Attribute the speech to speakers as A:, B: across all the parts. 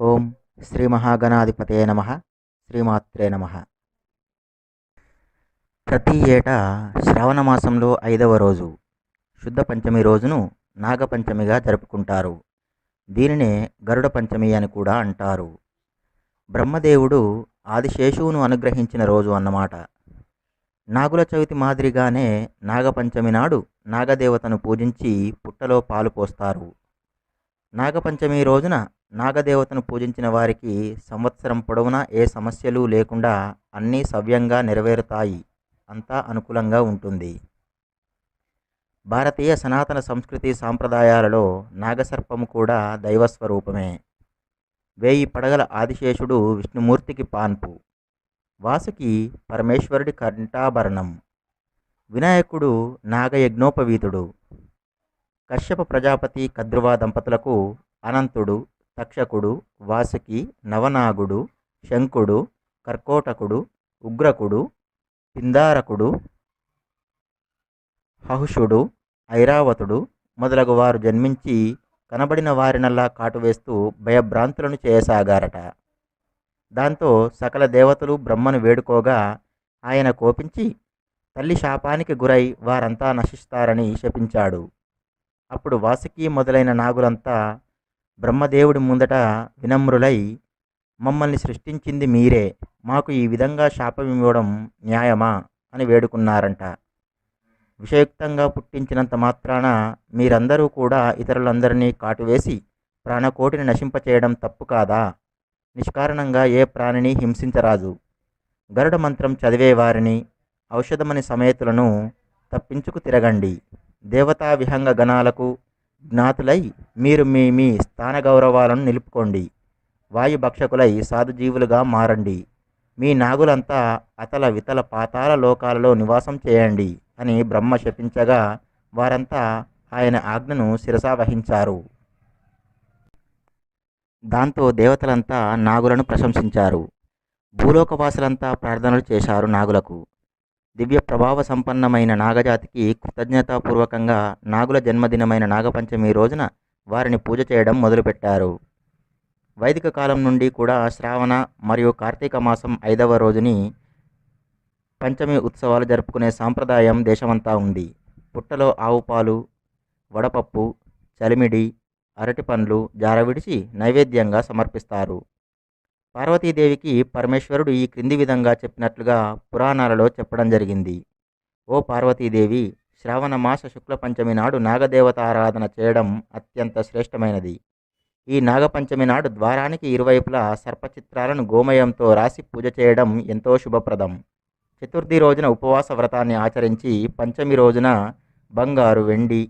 A: ఓం శ్రీ మహాగణాధిపతే నమ. శ్రీమాత్రే నమ. ప్రతి ఏటా శ్రావణ మాసంలో ఐదవ రోజు శుద్ధ పంచమి రోజును నాగపంచమిగా జరుపుకుంటారు. దీనినే గరుడ పంచమి అని కూడా అంటారు. బ్రహ్మదేవుడు ఆదిశేషువును అనుగ్రహించిన రోజు అన్నమాట. నాగుల చవితి మాదిరిగానే నాగపంచమి నాడు నాగదేవతను పూజించి పుట్టలో పాలు పోస్తారు. నాగపంచమి రోజున నాగదేవతను పూజించిన వారికి సంవత్సరం పొడవునా ఏ సమస్యలు లేకుండా అన్నీ సవ్యంగా నెరవేరుతాయి. అంతా అనుకూలంగా ఉంటుంది. భారతీయ సనాతన సంస్కృతి సాంప్రదాయాలలో నాగసర్పము కూడా దైవస్వరూపమే. వేయి పడగల ఆదిశేషుడు విష్ణుమూర్తికి పాన్పు. వాసుకి పరమేశ్వరుడి కంఠాభరణం. వినాయకుడు నాగయజ్ఞోపవీతుడు. కశ్యప ప్రజాపతి కద్రువా దంపతులకు అనంతుడు. తక్షకుడు వాసుకి నవనాగుడు శంకుడు కర్కోటకుడు ఉగ్రకుడు పిందారకుడు హహుషుడు ఐరావతుడు మొదలగు వారు జన్మించి కనబడిన వారినల్లా కాటువేస్తూ భయభ్రాంతులను చేయసాగారట. దాంతో సకల దేవతలు బ్రహ్మను వేడుకోగా ఆయన కోపించి తల్లి శాపానికి గురై వారంతా నశిస్తారని శపించాడు. అప్పుడు వాసుకి మొదలైన నాగులంతా బ్రహ్మదేవుడి ముందట వినమ్రులై మమ్మల్ని సృష్టించింది మీరే మాకు ఈ విధంగా శాపం ఇవ్వడం న్యాయమా? అని వేడుకున్నారంట. విషయుక్తంగా పుట్టించినంత మాత్రాన మీరందరూ కూడా ఇతరులందరినీ కాటువేసి ప్రాణకోటిని నశింపచేయడం తప్పు కాదా? నిష్కారణంగా ఏ ప్రాణిని హింసించరాదు. గరుడ మంత్రం చదివేవారిని ఔషధమని సమేతులను తప్పించుకు తిరగండి. దేవతా విహంగ గణాలకు జ్ఞాతులై మీరు మీ మీ స్థాన గౌరవాలను నిలుపుకోండి. వాయుభక్షకులై సాధుజీవులుగా మారండి. మీ నాగులంతా అతల వితల పాతాల లోకాలలో నివాసం చేయండి అని బ్రహ్మ శపించగా వారంతా ఆయన ఆజ్ఞను శిరసావహించారు దాంతో దేవతలంతా నాగులను ప్రశంసించారు. భూలోకవాసులంతా ప్రార్థనలు చేశారు నాగులకు. దివ్య ప్రభావ సంపన్నమైన నాగజాతికి కృతజ్ఞతాపూర్వకంగా నాగుల జన్మదినమైన నాగపంచమి రోజున వారిని పూజ చేయడం మొదలుపెట్టారు. వైదిక కాలం నుండి కూడా శ్రావణ మరియు కార్తీక మాసం ఐదవ రోజుని పంచమి ఉత్సవాలు జరుపుకునే సాంప్రదాయం దేశమంతా ఉంది. పుట్టలో ఆవు పాలు వడపప్పు చలిమిడి అరటి పండ్లు జారవిడిచి నైవేద్యంగా సమర్పిస్తారు. పార్వతీదేవికి పరమేశ్వరుడు ఈ క్రింది విధంగా చెప్పినట్లుగా పురాణాలలో చెప్పడం జరిగింది. ఓ పార్వతీదేవి శ్రావణ మాస శుక్ల పంచమి నాడు నాగదేవత ఆరాధన చేయడం అత్యంత శ్రేష్టమైనది. ఈ నాగపంచమి నాడు ద్వారానికి ఇరువైపులా సర్పచిత్రాలను గోమయంతో రాసి పూజ చేయడం ఎంతో శుభప్రదం. చతుర్థి రోజున ఉపవాస వ్రతాన్ని ఆచరించి పంచమి రోజున బంగారు వెండి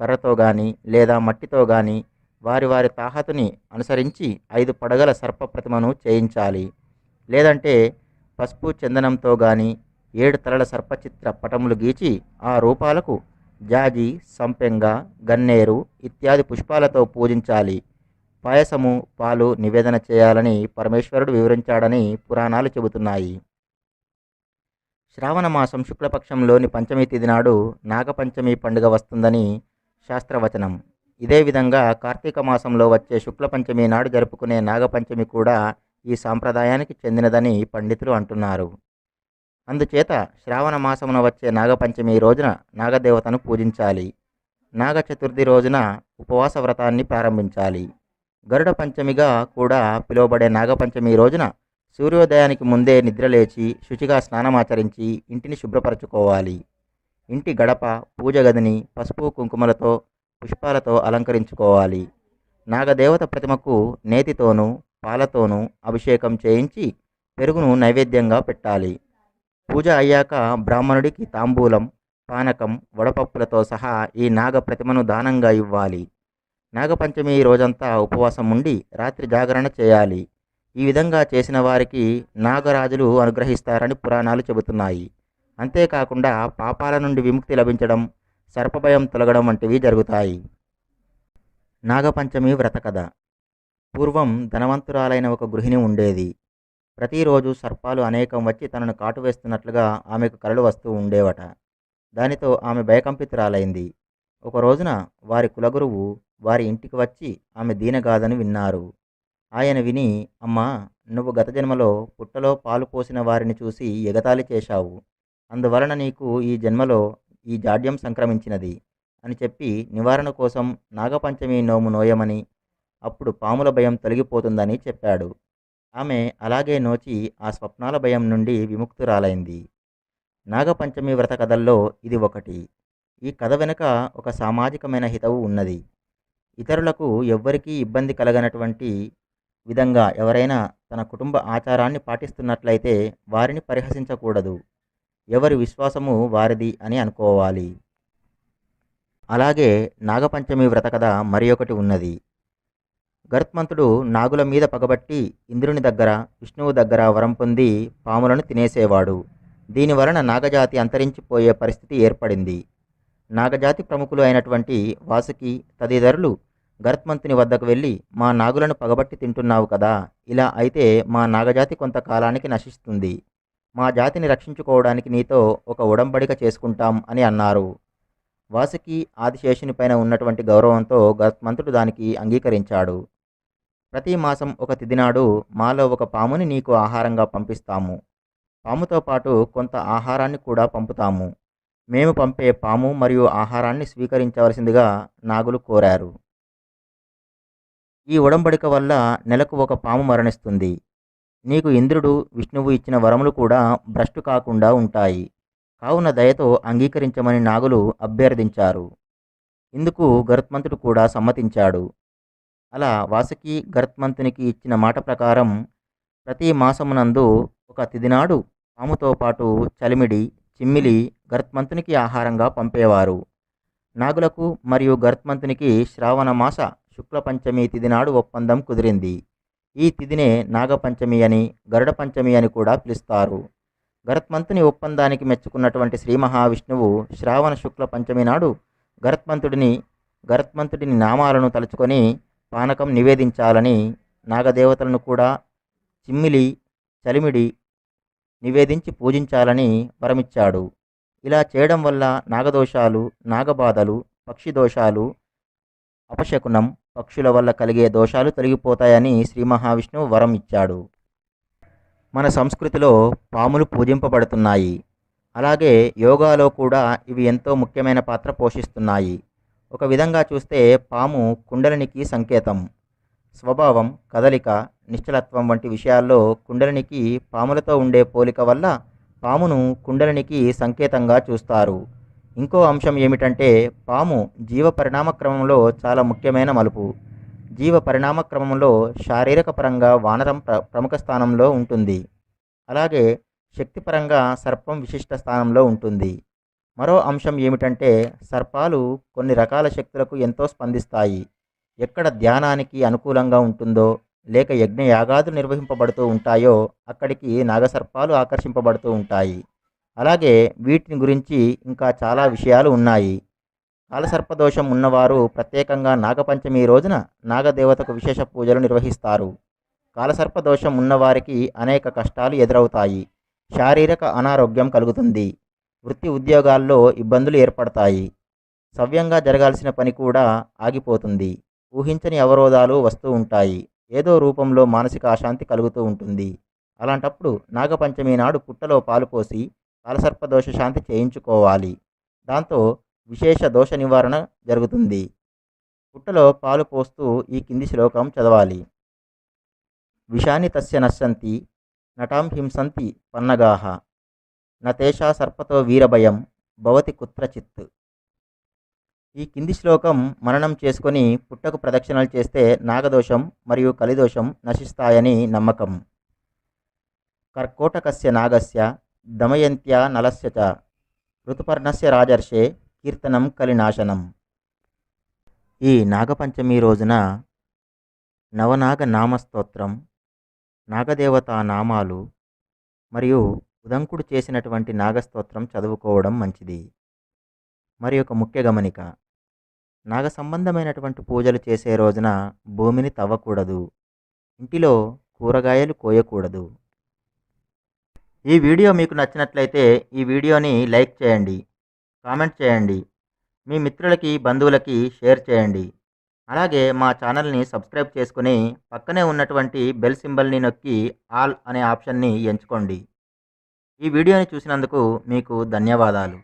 A: కర్రతో కానీ లేదా మట్టితో కానీ వారి వారి తాహతుని అనుసరించి ఐదు పడగల సర్ప ప్రతిమను చేయించాలి. లేదంటే పసుపు చందనంతో గాని ఏడు తలల సర్పచిత్ర పటములు గీచి ఆ రూపాలకు జాజి సంపెంగ గన్నేరు ఇత్యాది పుష్పాలతో పూజించాలి. పాయసము పాలు నివేదన చేయాలని పరమేశ్వరుడు వివరించాడని పురాణాలు చెబుతున్నాయి. శ్రావణ మాసం శుక్లపక్షంలోని పంచమి తిథి నాడు నాగపంచమి పండుగ వస్తుందని శాస్త్రవచనం. ఇదే విధంగా కార్తీక మాసంలో వచ్చే శుక్ల పంచమి నాడు జరుపుకునే నాగపంచమి కూడా ఈ సాంప్రదాయానికి చెందినదని పండితులు అంటున్నారు. అందుచేత శ్రావణ మాసమున వచ్చే నాగపంచమి రోజున నాగదేవతను పూజించాలి. నాగ చతుర్థి రోజున ఉపవాస వ్రతాన్ని ప్రారంభించాలి. గరుడ పంచమిగా కూడా పిలువబడే నాగపంచమి రోజున సూర్యోదయానికి ముందే నిద్రలేచి శుచిగా స్నానమాచరించి ఇంటిని శుభ్రపరచుకోవాలి. ఇంటి గడప పూజ గదిని పసుపు కుంకుమలతో పుష్పాలతో అలంకరించుకోవాలి. నాగదేవత ప్రతిమకు నేతితోనూ పాలతోనూ అభిషేకం చేయించి పెరుగును నైవేద్యంగా పెట్టాలి. పూజ అయ్యాక బ్రాహ్మణుడికి తాంబూలం పానకం వడపప్పులతో సహా ఈ నాగ ప్రతిమను దానంగా ఇవ్వాలి. నాగపంచమి రోజంతా ఉపవాసం ఉండి రాత్రి జాగరణ చేయాలి. ఈ విధంగా చేసిన వారికి నాగరాజులు అనుగ్రహిస్తారని పురాణాలు చెబుతున్నాయి. అంతేకాకుండా పాపాల నుండి విముక్తి లభించడం సర్పభయం తొలగడం వంటివి జరుగుతాయి. నాగపంచమి వ్రతకథ పూర్వం ధనవంతురాలైన ఒక గృహిణి ఉండేది. ప్రతిరోజు సర్పాలు అనేకం వచ్చి తనను కాటువేస్తున్నట్లుగా ఆమెకు కలలు వస్తూ ఉండేవట. దానితో ఆమె భయకంపితురాలైంది. ఒక రోజున వారి కులగురువు వారి ఇంటికి వచ్చి ఆమె దీనగాదని విన్నారు. ఆయన విని అమ్మా నువ్వు గత జన్మలో పుట్టలో పాలు పోసిన వారిని చూసి ఎగతాళి చేశావు. అందువలన నీకు ఈ జన్మలో ఈ జాడ్యం సంక్రమించినది అని చెప్పి నివారణ కోసం నాగపంచమి నోము నోయమని అప్పుడు పాముల భయం తొలగిపోతుందని చెప్పాడు. ఆమె అలాగే నోచి ఆ స్వప్నాల భయం నుండి విముక్తురాలైంది. నాగపంచమి వ్రత కథల్లో ఇది ఒకటి. ఈ కథ వెనుక ఒక సామాజికమైన హితవు ఉన్నది. ఇతరులకు ఎవ్వరికీ ఇబ్బంది కలగనటువంటి విధంగా ఎవరైనా తన కుటుంబ ఆచారాన్ని పాటిస్తున్నట్లయితే వారిని పరిహసించకూడదు. ఎవరి విశ్వాసము వారిది అని అనుకోవాలి. అలాగే నాగపంచమి వ్రత కథ మరి ఒకటి ఉన్నది. గరుత్మంతుడు నాగుల మీద పగబట్టి ఇంద్రుని దగ్గర విష్ణువు దగ్గర వరం పొంది పాములను తినేసేవాడు. దీని వలన నాగజాతి అంతరించిపోయే పరిస్థితి ఏర్పడింది. నాగజాతి ప్రముఖులు అయినటువంటి వాసుకి తదితరులు గరుత్మంతుని వద్దకు వెళ్ళి మా నాగులను పగబట్టి తింటున్నావు కదా ఇలా అయితే మా నాగజాతి కొంతకాలానికి నశిస్తుంది. మా జాతిని రక్షించుకోవడానికి నీతో ఒక ఉడంబడిక చేసుకుంటాం అని అన్నారు. వాసుకి ఆదిశేషుని పైన ఉన్నటువంటి గౌరవంతో గత్మంతుడు దానికి అంగీకరించాడు. ప్రతి మాసం ఒక తిదినాడు మాలో ఒక పాముని నీకు ఆహారంగా పంపిస్తాము. పాముతో పాటు కొంత ఆహారాన్ని కూడా పంపుతాము. మేము పంపే పాము మరియు ఆహారాన్ని స్వీకరించవలసిందిగా నాగులు కోరారు. ఈ ఉడంబడిక వల్ల నెలకు ఒక పాము మరణిస్తుంది. నీకు ఇంద్రుడు విష్ణువు ఇచ్చిన వరములు కూడా భ్రష్టు కాకుండా ఉంటాయి. కావున దయతో అంగీకరించమని నాగులు అభ్యర్థించారు. ఇందుకు గరుత్మంతుడు కూడా సమ్మతించాడు. అలా వాసుకి గరుత్మంతునికి ఇచ్చిన మాట ప్రకారం ప్రతి మాసమునందు ఒక తిదినాడు పాముతో పాటు చలిమిడి చిమ్మిలి గరుత్మంతునికి ఆహారంగా పంపేవారు. నాగులకు మరియు గరుత్మంతునికి శ్రావణ మాస శుక్ల పంచమి తిదినాడు ఒప్పందం కుదిరింది. ఈ తిథినే నాగపంచమి అని గరుడ పంచమి అని కూడా పిలుస్తారు. గరత్మంతుని ఒప్పందానికి మెచ్చుకున్నటువంటి శ్రీ మహావిష్ణువు శ్రావణ శుక్ల పంచమి నాడు గరత్మంతుడిని గరత్మంతుడిని నామాలను తలుచుకొని పానకం నివేదించాలని నాగదేవతలను కూడా చిమ్మిలి చలిమిడి నివేదించి పూజించాలని వరమిచ్చాడు. ఇలా చేయడం వల్ల నాగదోషాలు నాగబాధలు పక్షి దోషాలు అపశకునం పక్షుల వల్ల కలిగే దోషాలు తొలగిపోతాయని శ్రీ మహావిష్ణువు వరం ఇచ్చాడు. మన సంస్కృతిలో పాములు పూజింపబడుతున్నాయి. అలాగే యోగాలో కూడా ఇవి ఎంతో ముఖ్యమైన పాత్ర పోషిస్తున్నాయి. ఒక విధంగా చూస్తే పాము కుండలినికి సంకేతం. స్వభావం కదలిక నిశ్చలత్వం వంటి విషయాల్లో కుండలినికి పాములతో ఉండే పోలిక వల్ల పామును కుండలినికి సంకేతంగా చూస్తారు. ఇంకో అంశం ఏమిటంటే పాము జీవ పరిణామ క్రమంలో చాలా ముఖ్యమైన మలుపు. జీవ పరిణామ క్రమంలో శారీరక పరంగా వానరం ప్ర ప్రముఖ స్థానంలో ఉంటుంది. అలాగే శక్తిపరంగా సర్పం విశిష్ట స్థానంలో ఉంటుంది. మరో అంశం ఏమిటంటే సర్పాలు కొన్ని రకాల శక్తులకు ఎంతో స్పందిస్తాయి. ఎక్కడ ధ్యానానికి అనుకూలంగా ఉంటుందో లేక యజ్ఞ యాగాదులు నిర్వహింపబడుతూ ఉంటాయో అక్కడికి నాగసర్పాలు ఆకర్షింపబడుతూ ఉంటాయి. అలాగే వీటిని గురించి ఇంకా చాలా విషయాలు ఉన్నాయి. కాలసర్పదోషం ఉన్నవారు ప్రత్యేకంగా నాగపంచమి రోజున నాగదేవతకు విశేష పూజలు నిర్వహిస్తారు. కాలసర్పదోషం ఉన్నవారికి అనేక కష్టాలు ఎదురవుతాయి. శారీరక అనారోగ్యం కలుగుతుంది. వృత్తి ఉద్యోగాల్లో ఇబ్బందులు ఏర్పడతాయి. సవ్యంగా జరగాల్సిన పని కూడా ఆగిపోతుంది. ఊహించని అవరోధాలు వస్తూ ఉంటాయి. ఏదో రూపంలో మానసిక అశాంతి కలుగుతూ ఉంటుంది. అలాంటప్పుడు నాగపంచమి నాడు పుట్టలో పాలు పోసి కాలసర్పదోష శాంతి చేయించుకోవాలి. దాంతో విశేష దోష నివారణ జరుగుతుంది. పుట్టలో పాలు పోస్తూ ఈ కింది శ్లోకం చదవాలి. విషాని తస్య నశ్యంతి నటాం హింసంతి పన్నగాహ నతేషా సర్పతో వీరభయం భవతి కుత్రచిత్. ఈ కింది శ్లోకం మననం చేసుకొని పుట్టకు ప్రదక్షిణలు చేస్తే నాగదోషం మరియు కలిదోషం నశిస్తాయని నమ్మకం. కర్కోటకస్య నాగస్య దమయంత్యా నలస్య చ ఋతుపర్ణస్య రాజర్షే కీర్తనం కలినాశనం ఈ నాగపంచమి రోజున నవనాగ నామస్తోత్రం నాగదేవతా నామాలు మరియు ఉదంకుడు చేసినటువంటి నాగస్తోత్రం చదువుకోవడం మంచిది. మరి ఒక ముఖ్య గమనిక నాగ సంబంధమైనటువంటి పూజలు చేసే రోజున భూమిని తవ్వకూడదు. ఇంటిలో కూరగాయలు కోయకూడదు. ఈ వీడియో మీకు నచ్చినట్లయితే ఈ వీడియోని లైక్ చేయండి కామెంట్ చేయండి మీ మిత్రులకి బంధువులకి షేర్ చేయండి. అలాగే మా ఛానల్ని సబ్స్క్రైబ్ చేసుకుని పక్కనే ఉన్నటువంటి బెల్ సింబల్ని నొక్కి ఆల్ అనే ఆప్షన్ని ఎంచుకోండి. ఈ వీడియోని చూసినందుకు మీకు ధన్యవాదాలు.